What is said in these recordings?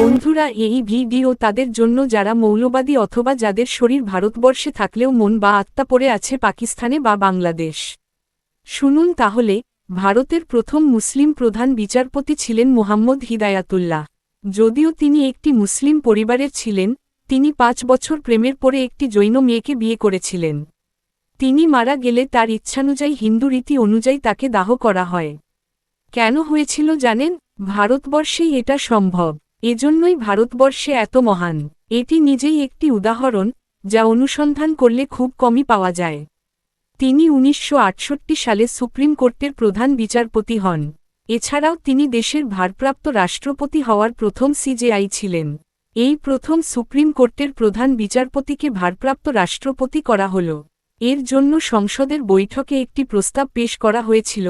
বন্ধুরা, এই ভিডিও তাদের জন্য যারা মৌলবাদী অথবা যাদের শরীর ভারতবর্ষে থাকলেও মন বা আত্মা পড়ে আছে পাকিস্তানে বা বাংলাদেশ। শুনুন তাহলে, ভারতের প্রথম মুসলিম প্রধান বিচারপতি ছিলেন মোহাম্মদ হিদায়াতুল্লাহ। যদিও তিনি একটি মুসলিম পরিবারের ছিলেন, তিনি পাঁচ বছর প্রেমের পরে একটি জৈন মেয়েকে বিয়ে করেছিলেন। তিনি মারা গেলে তার ইচ্ছানুযায়ী হিন্দু রীতি অনুযায়ী তাকে দাহ করা হয়। কেন হয়েছিল জানেন? ভারতবর্ষেই এটা সম্ভব। এজন্যই ভারতবর্ষে এত মহান। এটি নিজেই একটি উদাহরণ, যা অনুসন্ধান করলে খুব কমই পাওয়া যায়। তিনি উনিশশো আটষট্টি সালে সুপ্রিম কোর্টের প্রধান বিচারপতি হন। এছাড়াও তিনি দেশের ভারপ্রাপ্ত রাষ্ট্রপতি হওয়ার প্রথম সিজেআই ছিলেন। এই প্রথম সুপ্রিম কোর্টের প্রধান বিচারপতিকে ভারপ্রাপ্ত রাষ্ট্রপতি করা হল। এর জন্য সংসদের বৈঠকে একটি প্রস্তাব পেশ করা হয়েছিল,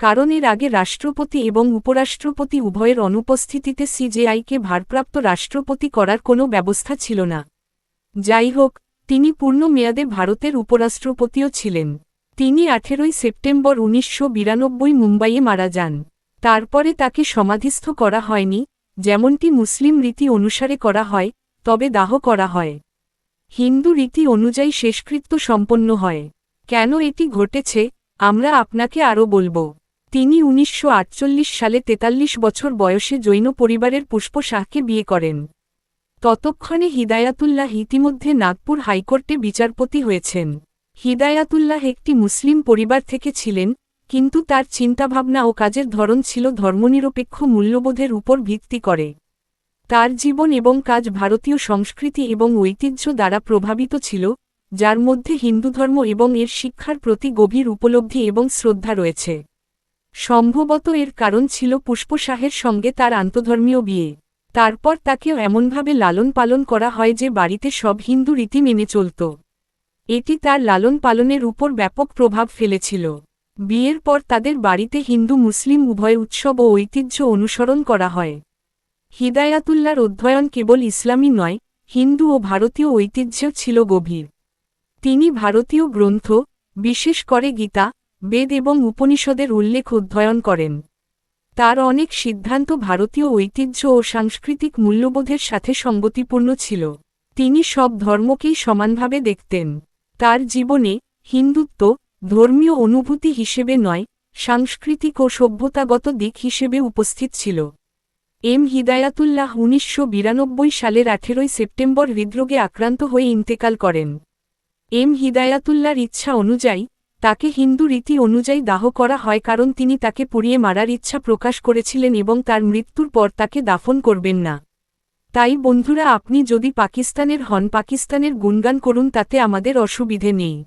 কারণ এর আগে রাষ্ট্রপতি এবং উপরাষ্ট্রপতি উভয়ের অনুপস্থিতিতে সিজেআইকে ভারপ্রাপ্ত রাষ্ট্রপতি করার কোনো ব্যবস্থা ছিল না। যাই হোক, তিনি পূর্ণ মেয়াদে ভারতের উপরাষ্ট্রপতিও ছিলেন। তিনি আঠেরোই সেপ্টেম্বর উনিশশো বিরানব্বই মুম্বাইয়ে মারা যান। তারপরে তাকে সমাধিস্থ করা হয়নি, যেমনটি মুসলিম রীতি অনুসারে করা হয়, তবে দাহ করা হয়। হিন্দু রীতি অনুযায়ী শেষকৃত্য সম্পন্ন হয়। কেন এটি ঘটেছে, আমরা আপনাকে আরও বলব। তিনি উনিশশো আটচল্লিশ সালে ৪৩ বছর বয়সে জৈন পরিবারের পুষ্প শাহকে বিয়ে করেন। ততক্ষণে হিদায়াতুল্লাহ ইতিমধ্যে নাগপুর হাইকোর্টে বিচারপতি হয়েছেন। হিদায়াতুল্লাহ একটি মুসলিম পরিবার থেকে ছিলেন, কিন্তু তার চিন্তাভাবনা ও কাজের ধরন ছিল ধর্মনিরপেক্ষ মূল্যবোধের উপর ভিত্তি করে। তার জীবন এবং কাজ ভারতীয় সংস্কৃতি এবং ঐতিহ্য দ্বারা প্রভাবিত ছিল, যার মধ্যে হিন্দুধর্ম এবং এর শিক্ষার প্রতি গভীর উপলব্ধি এবং শ্রদ্ধা রয়েছে। সম্ভবত এর কারণ ছিল পুষ্প শাহের সঙ্গে তার আন্তধর্মীয় বিয়ে। তারপর তাকেও এমনভাবে লালন পালন করা হয় যে বাড়িতে সব হিন্দু রীতি মেনে চলত। এটি তার লালন পালনের উপর ব্যাপক প্রভাব ফেলেছিল। বিয়ের পর তাদের বাড়িতে হিন্দু মুসলিম উভয় উৎসব ও ঐতিহ্য অনুসরণ করা হয়। হিদায়াতুল্লার অধ্যয়ন কেবল ইসলামী নয়, হিন্দু ও ভারতীয় ঐতিহ্যেও ছিল গভীর। তিনি ভারতীয় গ্রন্থ, বিশেষ করে গীতা, বেদ এবং উপনিষদের উল্লেখ অধ্যয়ন করেন। তার অনেক সিদ্ধান্ত ভারতীয় ঐতিহ্য ও সাংস্কৃতিক মূল্যবোধের সাথে সঙ্গতিপূর্ণ ছিল। তিনি সব ধর্মকেই সমানভাবে দেখতেন। তার জীবনে হিন্দুত্ব ধর্মীয় অনুভূতি হিসেবে নয়, সাংস্কৃতিক ও সভ্যতাগত দিক হিসেবে উপস্থিত ছিল। এম হিদায়াতুল্লাহ উনিশশো বিরানব্বই সালের আঠেরোই সেপ্টেম্বর হৃদরোগে আক্রান্ত হয়ে ইন্তেকাল করেন। এম হিদায়াতুল্লার ইচ্ছা অনুযায়ী তাকে হিন্দু রীতি অনুযায়ী দাহ করা হয় কারণ তিনি তাকে পুড়িয়ে মারার ইচ্ছা প্রকাশ করেছিলেন এবং তার মৃত্যুর পর তাকে দাফন করবেন না। তাই বন্ধুরা, আপনি যদি পাকিস্তানের হন, পাকিস্তানের গুণগান করুন, তাতে আমাদের অসুবিধে নেই।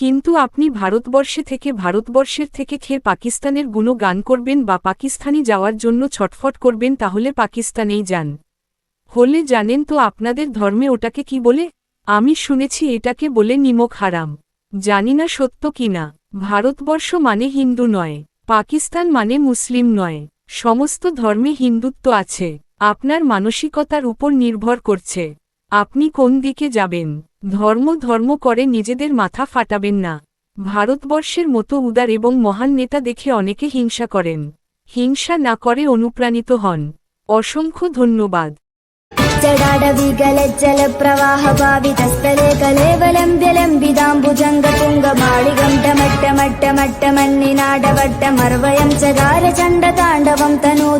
কিন্তু আপনি ভারতবর্ষে থেকে ভারতবর্ষের থেকে খেয়ে পাকিস্তানের গুণ গান করবেন বা পাকিস্তানি যাওয়ার জন্য ছটফট করবেন তাহলে পাকিস্তানেই যান। হলে জানেন তো আপনাদের ধর্মে ওটাকে কি বলে? আমি শুনেছি এটাকে বলে নিমক হারাম। জানি না সত্য কিনা ভারতবর্ষ মানে হিন্দু নয়, পাকিস্তান মানে মুসলিম নয়। সমস্ত ধর্মে হিন্দুত্ব আছে। আপনার মানসিকতার উপর নির্ভর করছে। আপনি কোন দিকে যাবেন? ধর্ম ধর্ম করে নিজেদের মাথা ফাটাবেন না ভারতবর্ষের মতো উদার এবং মহান নেতা দেখে অনেকে হিংসা করেন হিংসা না করে অনুপ্রাণিত হন অসংখ্য ধন্যবাদ जडाडविगलज्जलप्रवाहभावितस्थले कलेवलम्ब्यलम्बिदाम्बुजङ्गतुङ्गमाळिगण्टमट्टमट्टमट्टमन्निनाडवट्टमर्वयं चगारचण्डताण्डवं तनोतु